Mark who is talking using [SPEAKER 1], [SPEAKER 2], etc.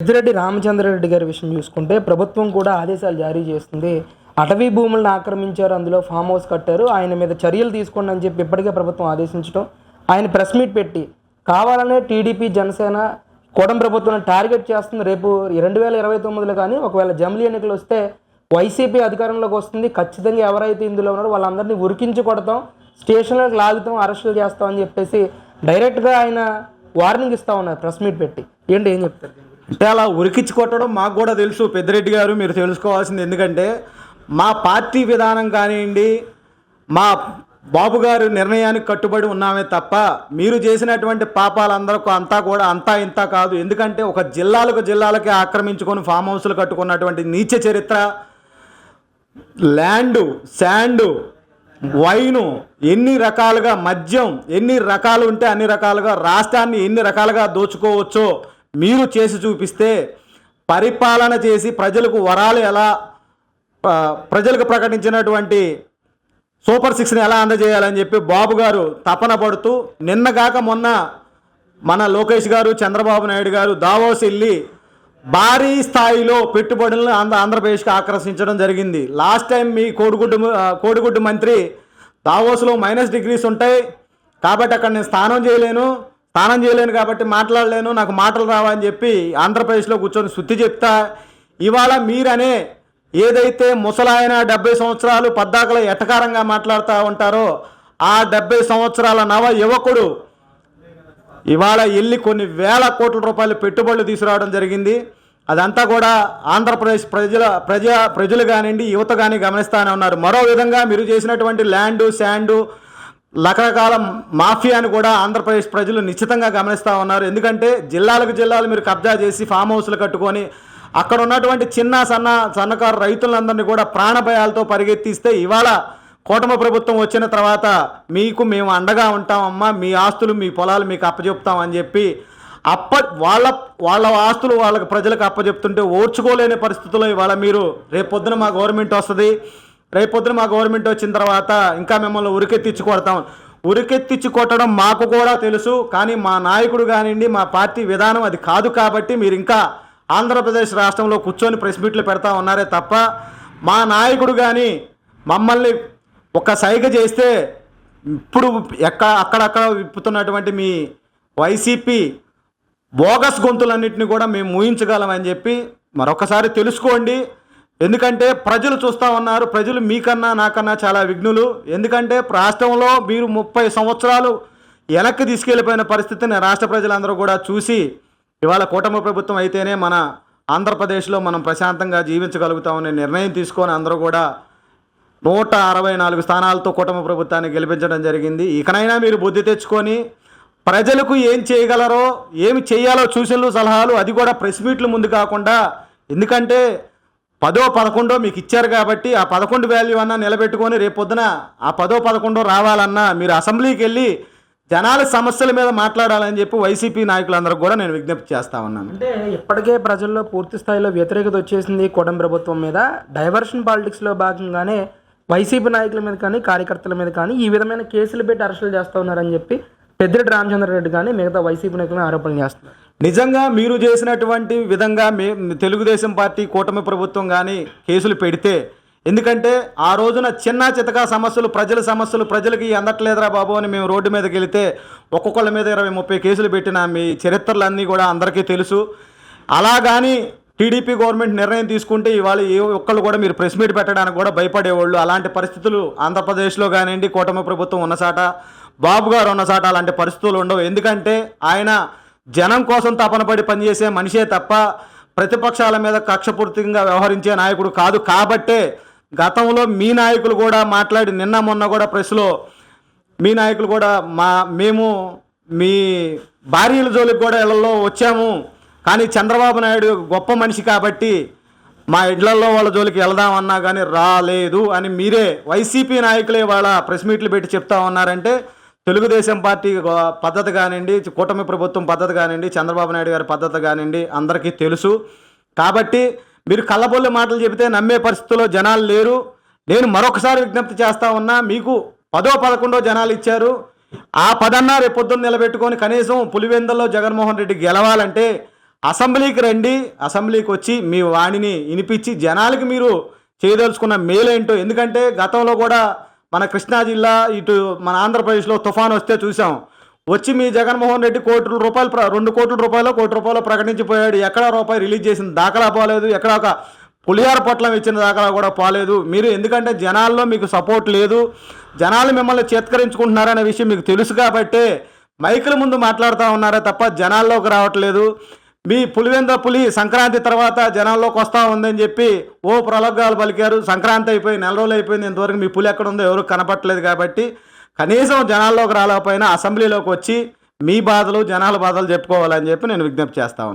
[SPEAKER 1] పెద్దిరెడ్డి రామచంద్రారెడ్డి గారి విషయం చూసుకుంటే ప్రభుత్వం కూడా ఆదేశాలు జారీ చేస్తుంది. అటవీ భూములను ఆక్రమించారు. అందులో ఫామ్ హౌస్ కట్టారు. ఆయన మీద చర్యలు తీసుకోండి అని చెప్పి ఇప్పటికే ప్రభుత్వం ఆదేశించడం. ఆయన ప్రెస్ మీట్ పెట్టి కావాలనే టీడీపీ జనసేన కూడం ప్రభుత్వం టార్గెట్ చేస్తుంది. రేపు రెండు వేల ఇరవై తొమ్మిదిలో కానీ ఒకవేళ జమిలీ ఎన్నికలు వస్తే వైసీపీ అధికారంలోకి వస్తుంది. ఖచ్చితంగా ఎవరైతే ఇందులో ఉన్నారో వాళ్ళందరినీ ఉరికించి కొడతాం. స్టేషన్లకు లాగుతాం అరెస్టులు చేస్తాం అని చెప్పేసి డైరెక్ట్గా ఆయన వార్నింగ్ ఇస్తా ఉన్నారు. ప్రెస్ మీట్ పెట్టి. ఏంటి ఏం చెప్తారు?
[SPEAKER 2] అంటే అలా ఉరికిచ్చి కొట్టడం మాకు కూడా తెలుసు. పెద్దిరెడ్డి గారు మీరు తెలుసుకోవాల్సింది ఎందుకంటే మా పార్టీ విధానం కానివ్వండి మా బాబు గారు నిర్ణయానికి కట్టుబడి ఉన్నామే తప్ప మీరు చేసినటువంటి పాపాలందరికీ అంతా కూడా అంతా ఇంత కాదు. ఎందుకంటే ఒక జిల్లాలకు జిల్లాలకి ఆక్రమించుకొని ఫామ్ హౌస్లు కట్టుకున్నటువంటి నీచ చరిత్ర ల్యాండు శాండు వైను ఎన్ని రకాలుగా మద్యం ఎన్ని రకాలు ఉంటే అన్ని రకాలుగా రాష్ట్రాన్ని ఎన్ని రకాలుగా దోచుకోవచ్చో మీరు చేసి చూపిస్తే పరిపాలన చేసి ప్రజలకు వరాలు ఎలా ప్రజలకు ప్రకటించినటువంటి సూపర్ సిక్స్ని ఎలా అందజేయాలని చెప్పి బాబు గారు తపన పడుతూ నిన్నగాక మొన్న మన లోకేష్ గారు చంద్రబాబు నాయుడు గారు దావోస్ వెళ్ళి భారీ స్థాయిలో పెట్టుబడులను ఆంధ్ర ఆంధ్రప్రదేశ్కి ఆకర్షించడం జరిగింది. లాస్ట్ టైం మీ కోడిగుడ్డు కోడిగుడ్డు మంత్రి దావోస్లో మైనస్ డిగ్రీస్ ఉంటాయి. కాబట్టి అక్కడ నేను స్నానం చేయలేను. స్నానం చేయలేను కాబట్టి మాట్లాడలేను నాకు మాటలు రావా అని చెప్పి ఆంధ్రప్రదేశ్లో కూర్చొని శుద్ధి చెప్తా. ఇవాళ మీరనే ఏదైతే ముసలాయన డెబ్బై సంవత్సరాలు పద్దాకల ఎటకారంగా మాట్లాడుతూ ఉంటారో ఆ డెబ్బై సంవత్సరాల నవ యువకుడు ఇవాళ వెళ్ళి కొన్ని వేల కోట్ల రూపాయలు పెట్టుబడులు తీసుకురావడం జరిగింది. అదంతా కూడా ఆంధ్రప్రదేశ్ ప్రజల ప్రజా ప్రజలు కానివ్వండి యువత కానీ గమనిస్తానే ఉన్నారు. మరో విధంగా మీరు చేసినటువంటి ల్యాండు శాండు రకరకాల మాఫియాని కూడా ఆంధ్రప్రదేశ్ ప్రజలు నిశ్చితంగా గమనిస్తూ ఉన్నారు. ఎందుకంటే జిల్లాలకు జిల్లాలు మీరు కబ్జా చేసి ఫామ్ హౌస్లు కట్టుకొని అక్కడ ఉన్నటువంటి చిన్న సన్న సన్నకారు రైతులందరినీ కూడా ప్రాణభయాలతో పరిగెత్తిస్తే ఇవాళ కూటమి ప్రభుత్వం వచ్చిన తర్వాత మీకు మేము అండగా ఉంటామమ్మా మీ ఆస్తులు మీ పొలాలు మీకు అప్పచెప్తామని చెప్పి అప్ప వాళ్ళ వాళ్ళ ఆస్తులు వాళ్ళకి ప్రజలకు అప్పచెప్తుంటే ఓర్చుకోలేని పరిస్థితుల్లో ఇవాళ మీరు రేపొద్దున మా గవర్నమెంట్ వస్తుంది. రేపొద్దున మా గవర్నమెంట్ వచ్చిన తర్వాత ఇంకా మిమ్మల్ని ఉరికెత్తిచ్చి కొడతాం. ఉరికెత్తిచ్చి కొట్టడం మాకు కూడా తెలుసు కానీ మా నాయకుడు కానివ్వండి మా పార్టీ విధానం అది కాదు కాబట్టి మీరు ఇంకా ఆంధ్రప్రదేశ్ రాష్ట్రంలో కూర్చొని ప్రెస్ మీట్లు పెడతా ఉన్నారే తప్ప మా నాయకుడు కానీ మమ్మల్ని ఒక సైగ చేస్తే ఇప్పుడు ఎక్క అక్కడక్కడ విప్పుతున్నటువంటి మీ వైసీపీ బోగస్ గొంతులన్నింటినీ కూడా మేము ఊహించగలమని చెప్పి మరొకసారి తెలుసుకోండి. ఎందుకంటే ప్రజలు చూస్తూ ఉన్నారు ప్రజలు మీకన్నా నాకన్నా చాలా విఘ్నులు. ఎందుకంటే రాష్ట్రంలో మీరు ముప్పై సంవత్సరాలు వెనక్కి తీసుకెళ్ళిపోయిన పరిస్థితిని రాష్ట్ర ప్రజలందరూ కూడా చూసి ఇవాళ కూటమి ప్రభుత్వం అయితేనే మన ఆంధ్రప్రదేశ్లో మనం ప్రశాంతంగా జీవించగలుగుతామనే నిర్ణయం తీసుకొని అందరూ కూడా నూట అరవై నాలుగు స్థానాలతో కూటమి ప్రభుత్వాన్ని గెలిపించడం జరిగింది. ఇకనైనా మీరు బుద్ధి తెచ్చుకొని ప్రజలకు ఏం చేయగలరో ఏమి చేయాలో సూచనలు సలహాలు అది కూడా ప్రెస్ మీట్లు ముందు కాకుండా ఎందుకంటే పదో పదకొండో మీకు ఇచ్చారు కాబట్టి ఆ పదకొండు వాల్యూ అన్నా నిలబెట్టుకొని రేపొద్దున ఆ పదో పదకొండో రావాలన్నా మీరు అసెంబ్లీకి వెళ్ళి జనాల సమస్యల మీద మాట్లాడాలని చెప్పి వైసీపీ నాయకులందరూ కూడా నేను విజ్ఞప్తి చేస్తా ఉన్నాను.
[SPEAKER 1] అంటే ఇప్పటికే ప్రజల్లో పూర్తి స్థాయిలో వ్యతిరేకత వచ్చేసింది కూటం ప్రభుత్వం మీద. డైవర్షన్ పాలిటిక్స్లో భాగంగానే వైసీపీ నాయకుల మీద కానీ కార్యకర్తల మీద కానీ ఈ విధమైన కేసులు పెట్టి అరెస్టులు చేస్తూ ఉన్నారని చెప్పి పెద్దిరెడ్డి రామచంద్రారెడ్డి కానీ మిగతా వైసీపీ నాయకులను ఆరోపణలు చేస్తున్నారు.
[SPEAKER 2] నిజంగా మీరు చేసినటువంటి విధంగా మీ తెలుగుదేశం పార్టీ కూటమి ప్రభుత్వం కానీ కేసులు పెడితే ఎందుకంటే ఆ రోజున చిన్న చితకా సమస్యలు ప్రజల సమస్యలు ప్రజలకి అందట్లేదురా బాబు అని మేము రోడ్డు మీదకి వెళితే ఒక్కొక్కళ్ళ మీద ఇరవై ముప్పై కేసులు పెట్టిన మీ చరిత్రలన్నీ కూడా అందరికీ తెలుసు. అలా కానీ టీడీపీ గవర్నమెంట్ నిర్ణయం తీసుకుంటే ఇవాళ ఏ ఒక్కళ్ళు కూడా మీరు ప్రెస్ మీట్ పెట్టడానికి కూడా భయపడేవాళ్ళు. అలాంటి పరిస్థితులు ఆంధ్రప్రదేశ్లో కానివ్వండి కూటమి ప్రభుత్వం ఉన్నసాట బాబు గారు ఉన్నసాట అలాంటి పరిస్థితులు ఉండవు. ఎందుకంటే ఆయన జనం కోసం తపనపడి పనిచేసే మనిషే తప్ప ప్రతిపక్షాల మీద కక్షపూర్తిగా వ్యవహరించే నాయకుడు కాదు. కాబట్టే గతంలో మీ నాయకులు కూడా మాట్లాడి నిన్న మొన్న కూడా ప్రెస్లో మీ నాయకులు కూడా మా మేము మీ భార్యల జోలికి కూడా ఇళ్ళలో వచ్చాము. కానీ చంద్రబాబు నాయుడు గొప్ప మనిషి కాబట్టి మా ఇళ్ళలో వాళ్ళ జోలికి వెళదామన్నా కానీ రాలేదు అని మీరే వైసీపీ నాయకులే వాళ్ళ ప్రెస్ మీట్లు పెట్టి చెప్తా ఉన్నారంటే తెలుగుదేశం పార్టీ పద్ధతి కానివ్వండి కూటమి ప్రభుత్వం పద్ధతి కానివ్వండి చంద్రబాబు నాయుడు గారి పద్ధతి కానివ్వండి అందరికీ తెలుసు. కాబట్టి మీరు కళ్ళబొల్లి మాటలు చెబితే నమ్మే పరిస్థితుల్లో జనాలు లేరు. నేను మరొకసారి విజ్ఞప్తి చేస్తా ఉన్నా మీకు పదో పదకొండో జనాలు ఇచ్చారు. ఆ పదన్నా రేపు నిలబెట్టుకొని కనీసం పులివెందల్లో జగన్మోహన్ రెడ్డి గెలవాలంటే అసెంబ్లీకి రండి అసెంబ్లీకి వచ్చి మీ వాణిని వినిపించి జనాలకి మీరు చేయదలుచుకున్న మేలేంటో. ఎందుకంటే గతంలో కూడా మన కృష్ణా జిల్లా ఇటు మన ఆంధ్రప్రదేశ్లో తుఫాన్ వస్తే చూసాం. వచ్చి మీ జగన్మోహన్ రెడ్డి కోట్ల రూపాయలు రెండు కోట్ల రూపాయలు కోటి రూపాయలు ప్రకటించిపోయాడు. ఎక్కడ రూపాయి రిలీజ్ చేసిన దాఖలా పోలేదు. ఎక్కడ ఒక పులిహార పొట్లం ఇచ్చిన దాఖలా కూడా పోలేదు. మీరు ఎందుకంటే జనాల్లో మీకు సపోర్ట్ లేదు. జనాలు మిమ్మల్ని చేత్కరించుకుంటున్నారనే విషయం మీకు తెలుసు కాబట్టే మైకుల ముందు మాట్లాడుతూ ఉన్నారే తప్ప జనాల్లోకి రావట్లేదు. మీ పులివెంద పులి సంక్రాంతి తర్వాత జనాల్లోకి వస్తూ ఉందని చెప్పి ఓ ప్రలోభాలు పలికారు. సంక్రాంతి అయిపోయి నెల రోజులు అయిపోయింది. ఇంతవరకు మీ పులి ఎక్కడ ఉందో ఎవరు కనపట్టలేదు కాబట్టి కనీసం జనాల్లోకి రాలేకపోయినా అసెంబ్లీలోకి వచ్చి మీ బాధలు జనాల బాధలు చెప్పుకోవాలని చెప్పి నేను విజ్ఞప్తి చేస్తా